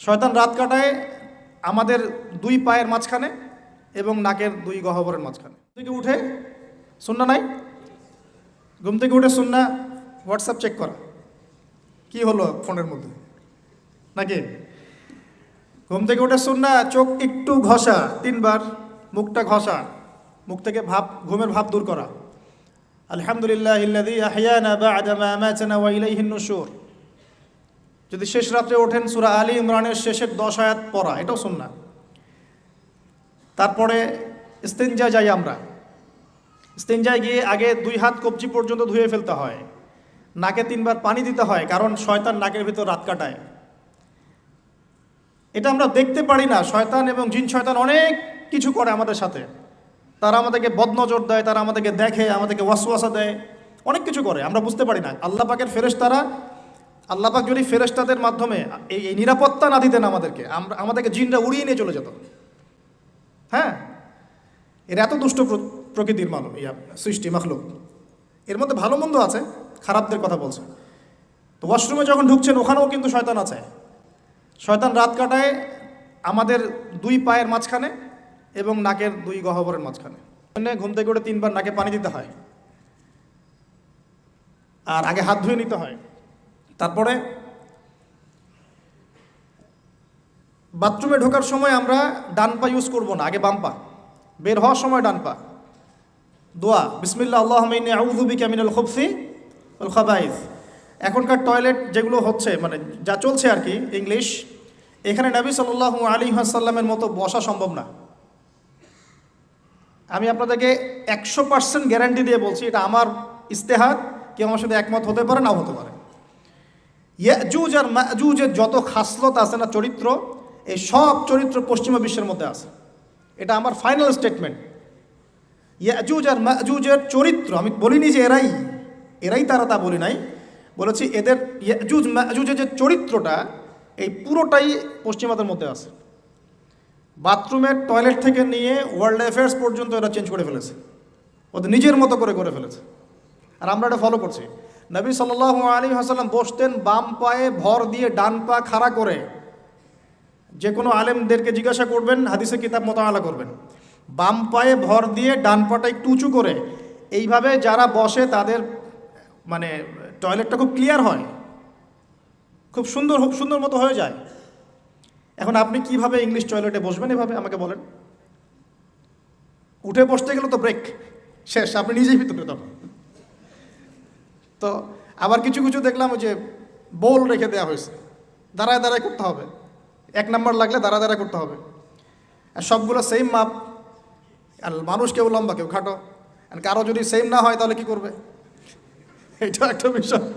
শয়তান রাত কাটায় আমাদের দুই পায়ের মাঝখানে এবং নাকের দুই গহ্বরের মাঝখানে। থেকে উঠে শুননা নাই? ঘুম থেকে উঠে শুননা হোয়াটসঅ্যাপ চেক করা। কি হলো ফোনের মধ্যে? নাকি? ঘুম থেকে উঠে শুননা চোখ একটু ঘষা, তিনবার মুখটা ঘষা, মুখ থেকে ভাব, ঘুমের ভাব দূর করা। আলহামদুলিল্লাহ ইল্লাযী আহইয়ানা বা'দা মা আমাতানা ওয়া ইলাইহিন নুশুর যদি শেষ রাত্রে ওঠেন সুরা আলী ইমরানের শেষের দশ আয়াত পড়া, এটাও শুননা তারপরে ইস্তেঞ্জা যাই আমরা। ইস্তেঞ্জায় গিয়ে আগে দুই হাত কবজি পর্যন্ত ধুয়ে ফেলতে হয়। নাকে তিনবার পানি দিতে হয়, কারণ শয়তান নাকের ভিতর রাত কাটায়। এটা আমরা দেখতে পারি না, শয়তান এবং জিন শয়তান অনেক কিছু করে আমাদের সাথে। তারা আমাদেরকে বদনজর দেয়, তারা আমাদেরকে দেখে, আমাদেরকে ওয়াসওয়াসা দেয়, অনেক কিছু করে, আমরা বুঝতে পারি না। আল্লাহ পাকের ফেরেশতারা আল্লাহ পাক যদি ফেরেশতাদের মাধ্যমে এই নিরাপত্তা না দিতেন আমাদেরকে, আমরা আমাদেরকে জিনরা উড়িয়ে নিয়ে চলে যেত। হ্যাঁ? এর এত দুষ্ট প্র- প্রকৃতির মানব ইয়া, সৃষ্টি, মাখলুক। এর মধ্যে ভালো মন্দ আছে, খারাপদের কথা বলছে। তো ওয়াশরুমে যখন ঢুকছেন, ওখানেও কিন্তু শয়তান আছে। শয়তান রাত কাটায় আমাদের দুই পায়ের মাঝখানে এবং নাকের দুই গহ্বরের মাঝখানে। ঘুম থেকে উঠে তিনবার নাকে পানি দিতে হয়। আর আগে হাত ধুয়ে নিতে হয়। তারপরে বাথরুমে ঢোকার সময় আমরা ডান পা ইউজ করব না, আগে বাম পা। বের হওয়ার সময় ডান পা। দোয়া বিসমিল্লা আল্লাহ আউযু বিকা মিনাল খুবসি ওয়াল খাবাইস। এখনকার টয়লেট যেগুলো হচ্ছে মানে যা চলছে আর কি, ইংলিশ, এখানে নবী সাল্লাল্লাহু আলী ওয়াসাল্লামের মতো বসা সম্ভব না। আমি আপনাদেরকে একশো পার্সেন্ট গ্যারান্টি দিয়ে বলছি, এটা আমার ইস্তেহার কেউ আমার সাথে একমত হতে পারে, নাও হতে পারে। ইয়াজুজ আর মাজুজের যত খাসলত আছে না চরিত্র, এই সব চরিত্র পশ্চিমা বিশ্বের মধ্যে আছে। এটা আমার ফাইনাল স্টেটমেন্ট ইয়াজুজ আর মাজুজের চরিত্র, আমি বলিনি যে এরাই এরাই তারা তা বলি নাই। বলেছি এদের ইয়াজুজ মাজুজের যে চরিত্রটা, এই পুরোটাই পশ্চিমাদের মধ্যে আছে। বাথরুমের টয়লেট থেকে নিয়ে ওয়ার্ল্ড অ্যাফেয়ার্স পর্যন্ত এরা চেঞ্জ করে ফেলেছে। ওদের নিজের মতো করে করে ফেলেছে। আর আমরা এটা ফলো করছি। নবী সাল্লাহ আলী হাসাল্লাম বসতেন বাম পায়ে ভর দিয়ে ডান পা খাড়া করে। যে কোনো আলেমদেরকে জিজ্ঞাসা করবেন, হাদিসে কিতাব মোতালা করবেন। বাম পায়ে ভর দিয়ে ডান পাটা একটু উঁচু করে। এইভাবে যারা বসে তাদের মানে টয়লেটটা খুব ক্লিয়ার হয়। খুব সুন্দর খুব সুন্দর মতো হয়ে যায়। এখন আপনি কীভাবে ইংলিশ টয়লেটে বসবেন এভাবে আমাকে বলেন। উঠে বসতে গেলে তো ব্রেক, শেষ, আপনি নিজেই ভিতরে তখন তো আবার কিছু কিছু দেখলাম ওই যে বোল রেখে দেওয়া হয়েছে। দাঁড়ায় দাঁড়ায় করতে হবে। এক নাম্বার লাগলে দাঁড়া দাঁড়ায় করতে হবে। আর সবগুলো সেম মাপ। আর মানুষ কেউ লম্বা, কেউ খাটো। আর কারও যদি সেম না হয় তাহলে কি করবে? এটা একটা বিষয়।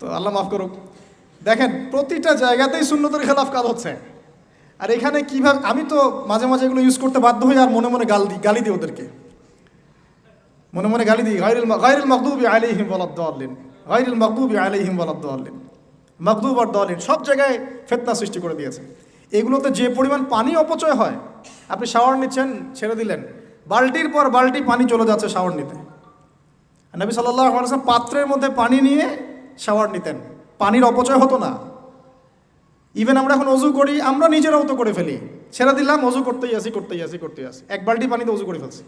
তো আল্লাহ মাফ করুক। দেখেন, প্রতিটা জায়গাতেই শূন্যতের খেলাফ কাজ হচ্ছে। আর এখানে কীভাবে আমি তো মাঝে মাঝে এগুলো ইউজ করতে বাধ্য হই আর মনে মনে গাল দিই গালি দিই ওদেরকে। মনে মনে গালি দিই গাইরুল গাইরুল মকদুবি আলাইহিম ওয়ালাদ্দাল্লিন গাইরুল মকদুবি আলাইহিম ওয়ালাদ্দাল্লিন মকদুব আর দলিন সব জায়গায় ফেতনা সৃষ্টি করে দিয়েছে। এগুলোতে যে পরিমাণ পানি অপচয় হয়, আপনি শাওয়ার নিচ্ছেন, ছেড়ে দিলেন, বালতির পর বালতি পানি চলে যাচ্ছে শাওয়ার নিতে। নবী সাল্লাহ পাত্রের মধ্যে পানি নিয়ে শাওয়ার নিতেন। পানির অপচয় হতো না। ইভেন আমরা এখন অজু করি, আমরা নিজেরাও তো করে ফেলি। ছেড়ে দিলাম, অজু করতেই আসি করতেই আসি করতেই আসি এক বালতি পানিতে অজু করে ফেলছি।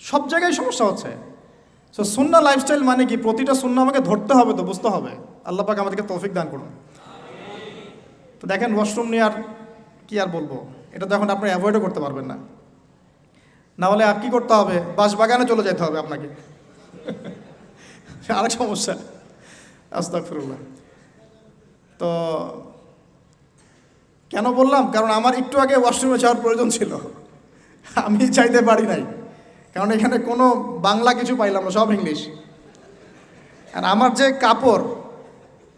সব জায়গায় সমস্যা হচ্ছে। সো সুন্না লাইফস্টাইল মানে কি? প্রতিটা সুন্না আমাকে ধরতে হবে তো, বুঝতে হবে। আল্লাহ পাক আমাদেরকে তৌফিক দান করুন। তো দেখেন ওয়াশরুম নিয়ে আর কি আর বলব? এটা তো এখন আপনি অ্যাভয়েডও করতে পারবেন না। না হলে আর কি করতে হবে? বাস বাগানে চলে যেতে হবে আপনাকে। আরেক সমস্যা। আস্তাকফিরুল্লাহ তো কেন বললাম? কারণ আমার একটু আগে ওয়াশরুমে যাওয়ার প্রয়োজন ছিল। আমি চাইতে পারি নাই। কারণ এখানে কোনো বাংলা কিছু পাইলাম না, সব ইংলিশ। আর আমার যে কাপড়,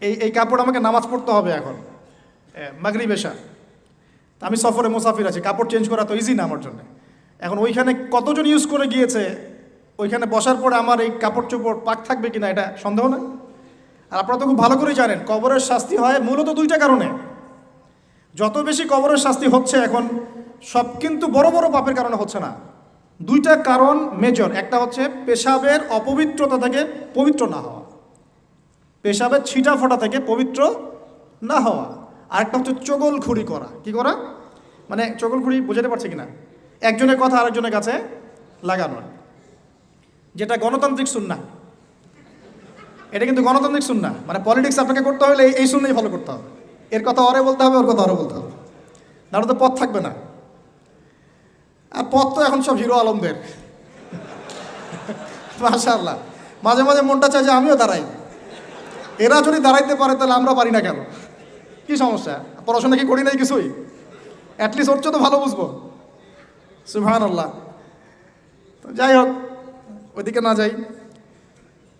এই এই কাপড় আমাকে নামাজ পড়তে হবে এখন মাগরি বেশা আমি সফরে মুসাফির আছি, কাপড় চেঞ্জ করা তো ইজি না আমার জন্য। এখন ওইখানে কতজন ইউজ করে গিয়েছে, ওইখানে বসার পরে আমার এই কাপড় চোপড় পাক থাকবে কিনা এটা সন্দেহ না আর আপনারা তো খুব ভালো করেই জানেন, কবরের শাস্তি হয় মূলত দুইটা কারণে। যত বেশি কবরের শাস্তি হচ্ছে এখন, সব কিন্তু বড় বড় পাপের কারণে হচ্ছে না। দুইটা কারণ মেজর একটা হচ্ছে পেশাবের অপবিত্রতা থেকে পবিত্র না হওয়া। পেশাবের ছিটা ফোটা থেকে পবিত্র না হওয়া। আরেকটা হচ্ছে চগলখুরি করা। কি করা? মানে চগলখুরি বোঝাতে পারছে কিনা? একজনের কথা আরেকজনের কাছে লাগানো। যেটা গণতান্ত্রিক সুন্না। এটা কিন্তু গণতান্ত্রিক সুন্না। মানে পলিটিক্স আপনাকে করতে হলে এই- সুন্নাই ফলো করতে হবে। এর কথা অরে বলতে হবে, ওর কথা অরে বলতে হবে। নাহলে তো পথ থাকবে না। আর পথ তো এখন সব হিরো আলমদের। মাশাআল্লাহ। মাঝে মাঝে মনটা চায় যে আমিও দাঁড়াই। এরা যদি দাঁড়াইতে পারে তাহলে আমরা পারি না কেন? কি সমস্যা? পড়াশোনা কি করি নাই কিছুই? অ্যাটলিস্ট চেয়ে তো ভালো বুঝব। সুহান আল্লাহ তো যাই হোক, ওইদিকে না যাই।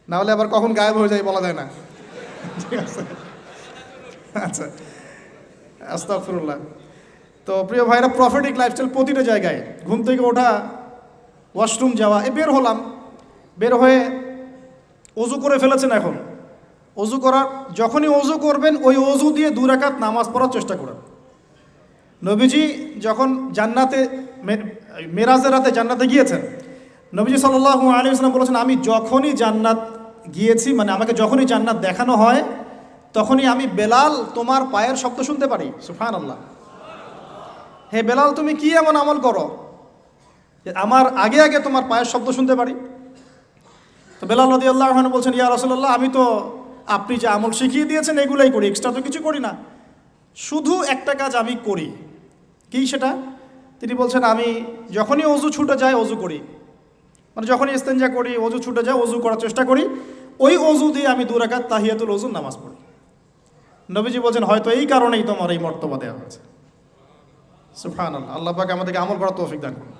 না হলে আবার কখন গায়েব হয়ে যায় বলা যায় না। ঠিক আছে? আচ্ছা। আস্তাফরুল্লাহ তো প্রিয় ভাইরা প্রফিটিক লাইফস্টাইল প্রতিটা জায়গায়, ঘুম থেকে ওঠা ওয়াশরুম যাওয়া, এ বের হলাম, বের হয়ে অজু করে ফেলেছেন এখন। অজু করার, যখনই অজু করবেন, ওই অজু দিয়ে দু রাকাত নামাজ পড়ার চেষ্টা করেন। নবীজি যখন জান্নাতে মেরাজের রাতে জান্নাতে গিয়েছেন, নবীজি সাল্লাহ আলী ইসলাম বলেছেন, আমি যখনই জান্নাত গিয়েছি মানে আমাকে যখনই জান্নাত দেখানো হয়, তখনই আমি বেলাল তোমার পায়ের শব্দ শুনতে পারি। সুফান আল্লাহ হে বেলাল, তুমি কি এমন আমল করো? আমার আগে আগে তোমার পায়ের শব্দ শুনতে পারি? তো বেলাল নদী আল্লাহ বলছেন, ইয়া রসল্লাহ আমি তো আপনি যে আমল শিখিয়ে দিয়েছেন, এগুলোই করি এক্সট্রা তো কিছু করি না। শুধু একটা কাজ আমি করি। কি সেটা? তিনি বলছেন, আমি যখনই অজু ছুটে যায়, অজু করি। মানে যখনই ইস্তেঞ্জা করি, অজু ছুটে যায়, অজু করার চেষ্টা করি। ওই অজু দিয়ে আমি দু দুরাকাত তাহিয়াতুল অজুর নামাজ পড়ি। নবীজি বলছেন, হয়তো এই কারণেই তোমার এই মর্তবা দেওয়া হয়েছে। সুফান আল্লাহ আল্লাহ পাক আমাদেরকে আমল করার তৌফিক দান করুন।